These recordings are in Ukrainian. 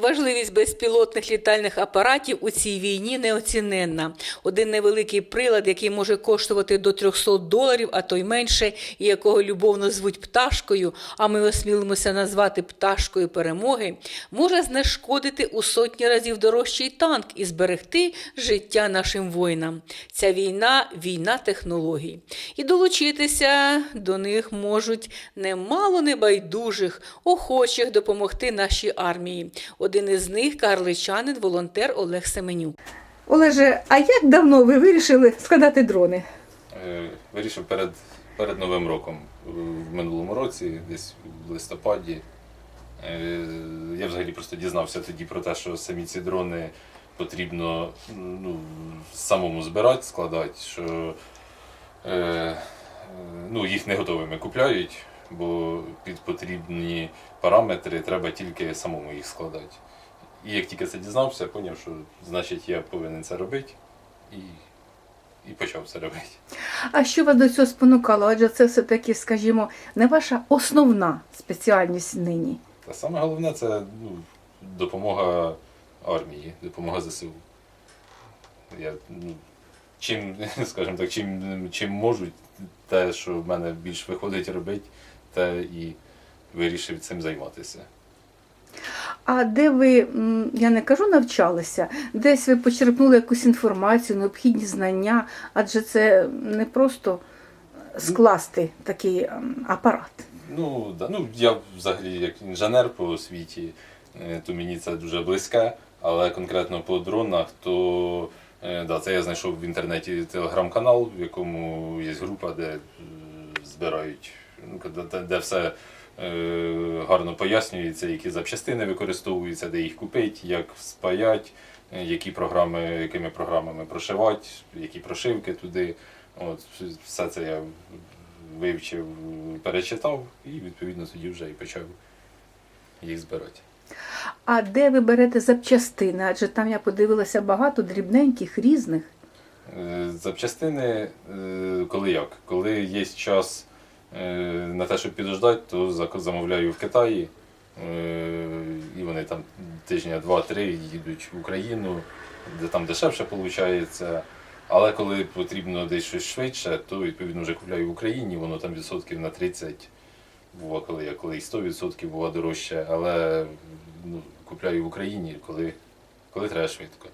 Важливість безпілотних літальних апаратів у цій війні неоціненна. Один невеликий прилад, який може коштувати до 300 доларів, а то й менше, і якого любовно звуть пташкою, а ми осмілимося назвати пташкою перемоги, може знешкодити у сотні разів дорожчий танк і зберегти життя нашим воїнам. Ця війна війна технологій. І долучитися до них можуть немало небайдужих, охочих допомогти нашій армії. Один із них карличанин, волонтер Олег Семенюк. Олеже, а як давно ви вирішили складати дрони? Е, Вирішив перед, перед Новим роком е, в минулому році, десь в листопаді. Е, Я взагалі просто дізнався тоді про те, що самі ці дрони потрібно ну, самому збирати, складати, що ну, їх не готовими купляють, бо під потрібні параметри треба тільки самому їх складати. І як тільки це дізнався, я зрозумів, що значить я повинен це робити і, і почав це робити. А що вас до цього спонукало? Адже це все-таки, скажімо, не ваша основна спеціальність нині. Та саме головне це ну, допомога армії, допомога ЗСУ. Я, ну, чим, скажімо так, чим, чим можу, те, що в мене більш виходить робити, те і вирішив цим займатися. А де ви, я не кажу, навчалися, десь ви почерпнули якусь інформацію, необхідні знання, адже це не просто скласти такий апарат. Ну, да, ну, я взагалі як інженер по освіті, е, то мені це дуже близьке, але конкретно по дронах, то е, да, це я знайшов в інтернеті телеграм-канал, в якому є група, де е, збирають, де, де- де все е, гарно пояснюється, які запчастини використовуються, де їх купити, як спаять, е, які програми, якими програмами прошивати, які прошивки туди. От, все це я вивчив, перечитав і відповідно тоді вже і почав їх збирати. А де ви берете запчастини? Адже там я подивилася багато дрібненьких, різних. Е, Запчастини, е, коли як? Коли є час на те, щоб підождати, то замовляю в Китаї. е, І вони там тижня два-три їдуть в Україну, де там дешевше виходить. Але коли потрібно десь щось швидше, то відповідно вже купляю в Україні, воно там відсотків на 30, бува, коли я коли і 100% бува дорожче, але ну, купляю в Україні, коли, коли треба швидко.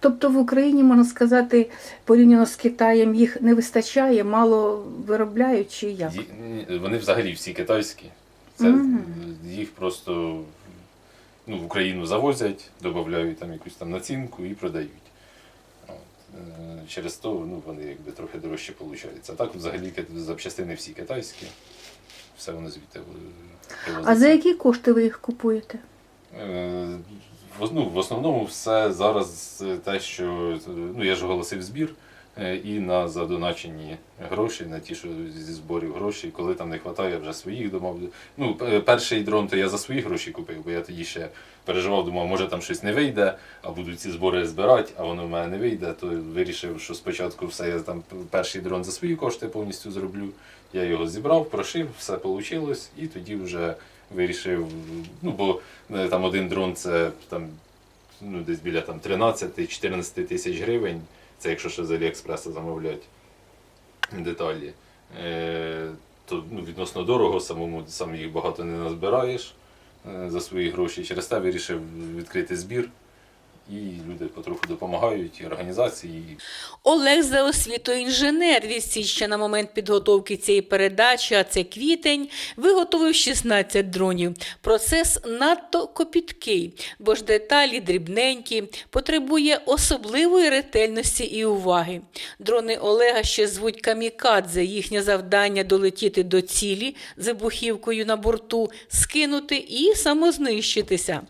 Тобто в Україні, можна сказати, порівняно з Китаєм їх не вистачає, мало виробляють чи як? Вони взагалі всі китайські. Це Мгм. їх просто ну, в Україну завозять, додають там якусь там націнку і продають. От. Е, Через то ну, вони якби трохи дорожче виходять. А так взагалі запчастини всі китайські. Все воно звідти е, А за які кошти ви їх купуєте? Е, В, ну, в основному все зараз е, те, що е, ну, я ж оголосив збір е, і на задоначені гроші, на ті, що зі зборів гроші, коли там не вистачає я вже своїх домов. Ну, перший дрон то я за свої гроші купив, бо я тоді ще переживав, думав, може там щось не вийде, а будуть ці збори збирати, а воно в мене не вийде, то вирішив, що спочатку все я там перший дрон за свої кошти повністю зроблю. Я його зібрав, прошив, все вийшло, і тоді вже вирішив, ну бо е, там один дрон це там ну, десь біля там 13-14 тисяч гривень. Це якщо ще з Аліекспреса замовлять деталі. Е, то ну, відносно дорого, самому сам їх багато не назбираєш е, за свої гроші. Через те вирішив відкрити збір. І люди потроху допомагають, і організації, Олег за освітою інженер від січня на момент підготовки цієї передачі, а це квітень, виготовив 16 дронів. Процес надто копіткий, бо ж деталі дрібненькі, потребує особливої ретельності і уваги. Дрони Олега ще звуть камікадзе. Їхнє завдання долетіти до цілі з вибухівкою на борту, скинути і самознищитися.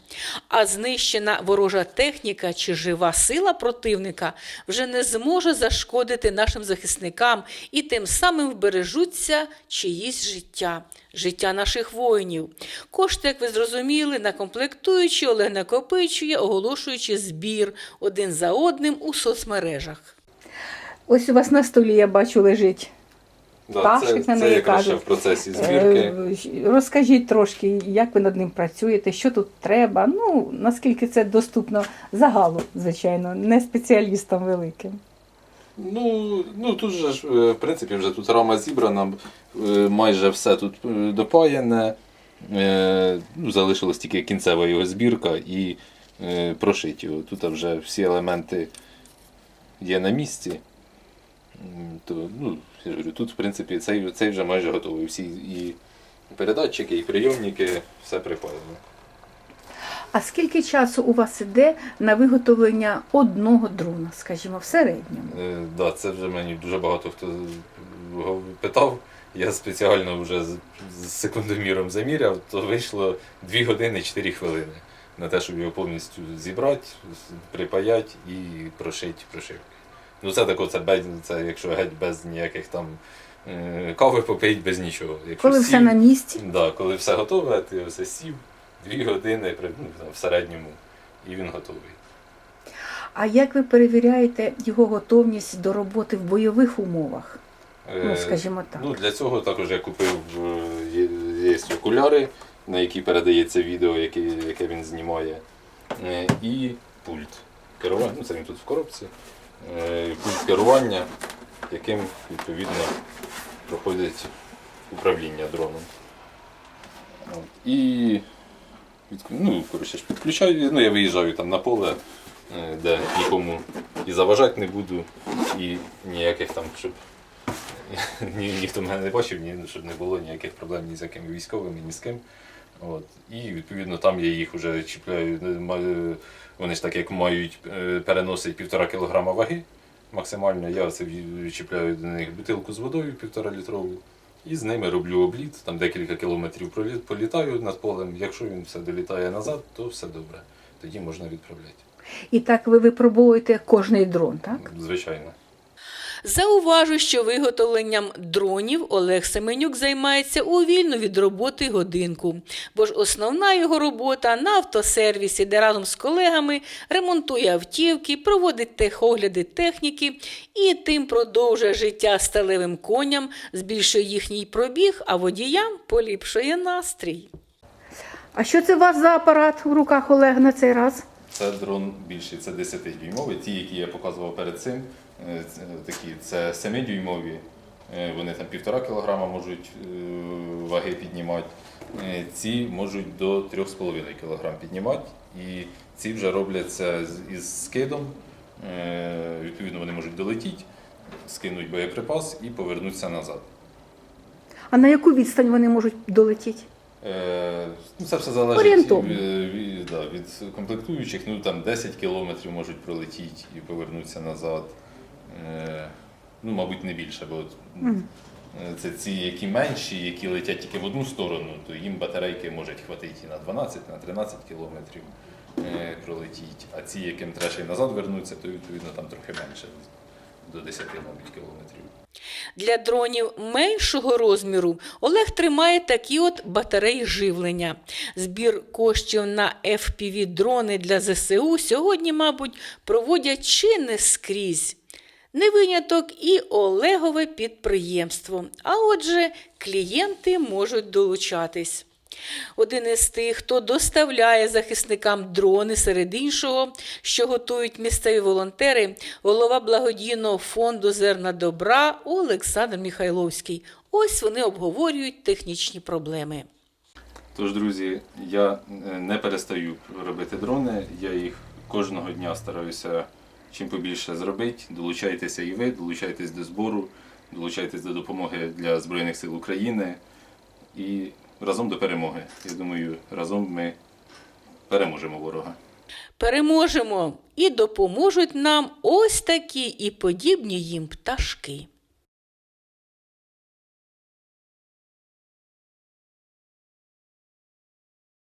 А знищена ворожа техніка чи жива сила противника вже не зможе зашкодити нашим захисникам і тим самим вбережуться чиїсь життя, життя наших воїнів. Кошти, як ви зрозуміли, на комплектуючі Олег накопичує, оголошуючи збір один за одним у соцмережах. Ось у вас на столі, я бачу, лежить Да, це, на це неї якраз ще кажуть. в процесі збірки. Е, Розкажіть трошки, як ви над ним працюєте, що тут треба. Ну, наскільки це доступно загалу, звичайно, не спеціалістам великим. Ну, ну тут же ж, е, в принципі, вже тут рама зібрана, е, майже все тут е, допаяне. Е, Ну, залишилась тільки кінцева його збірка і е, прошить його. Тут вже всі елементи є на місці. То, ну, я ж говорю, тут, в принципі, цей, цей вже майже готовий. Всі і передатчики, і прийомники, все припаяно. А скільки часу у вас іде на виготовлення одного дрона, скажімо, в середньому? Е, да, це вже мені дуже багато хто питав. Я спеціально вже з, з секундоміром заміряв, то вийшло 2 години 4 хвилини на те, щоб його повністю зібрати, припаяти і прошити прошивки. Ну це тако, це, без, це якщо геть без ніяких там е, кави попить, без нічого. Якщо Коли все на місці? Да, коли все готове, ти все сів, 2 години при- ну, там, в середньому, і він готовий. А як ви перевіряєте його готовність до роботи в бойових умовах? Ну, Е, скажімо так. Ну, для цього також я купив е, є, є окуляри, на які передається відео, яке, яке він знімає, і пульт керування. Ну, це він тут в коробці. Е, Пульт керування, яким відповідно проходить управління дроном. І ну, коротше, підключаю, ну, я виїжджаю там на поле, е, де нікому і заважати не буду, і ніяких там, щоб ні, ніхто мене не бачив, ні, щоб не було ніяких проблем ні з якими військовими, ні з ким. От. І відповідно там я їх вже чіпляю. е, Вони ж так як мають е, переносить півтора кілограма ваги максимально. Я це чіпляю до них бутилку з водою півтора літрову. І з ними роблю обліт, там декілька кілометрів політаю над полем. Якщо він все долітає назад, то все добре. Тоді можна відправляти. І так ви випробовуєте кожний дрон, так? Звичайно. Зауважу, що виготовленням дронів Олег Семенюк займається у вільну від роботи годинку, бо ж основна його робота на автосервісі, де разом з колегами ремонтує автівки, проводить техогляди техніки і тим продовжує життя сталевим коням, збільшує їхній пробіг, а водіям поліпшує настрій. А що це у вас за апарат у руках Олега на цей раз? Це дрон більший, це 10-дюймовий. Ті, які я показував перед цим, такі це 7-дюймові. Е, Вони там півтора кілограма можуть е, ваги піднімати. Е, Ці можуть до 3,5 кг піднімати. І ці вже робляться із скидом. Е, Відповідно, вони можуть долетіти, скинуть боєприпас і повернутися назад. А на яку відстань вони можуть долетіти? Е, Ну, це все залежить від комплектуючих. Ну там 10 кілометрів можуть пролетіти і повернутися назад. Е, Ну, мабуть, не більше, бо е, це ці, які менші, які летять тільки в одну сторону, то їм батарейки можуть хватити і на 12, на 13 кілометрів е, пролетіть. А ці, яким треба ще й назад вернутися, то відповідно там трохи менше, до 10, мабуть, кілометрів. Для дронів меншого розміру Олег тримає такі от батареї живлення. Збір коштів на fpv дрони для ЗСУ сьогодні, мабуть, проводять чи не скрізь. Не виняток і Олегове підприємство. А отже, клієнти можуть долучатись. Один із тих, хто доставляє захисникам дрони серед іншого, що готують місцеві волонтери, голова благодійного фонду Зерна добра Олександр Міхайловський. Ось вони обговорюють технічні проблеми. Тож, друзі, я е, не перестаю робити дрони. Я їх кожного дня стараюся чим побільше зробити. Долучайтеся і ви, долучайтесь до збору, долучайтесь до допомоги для Збройних сил України і разом до перемоги. Я думаю, разом ми переможемо ворога. Переможемо і допоможуть нам ось такі і подібні їм пташки.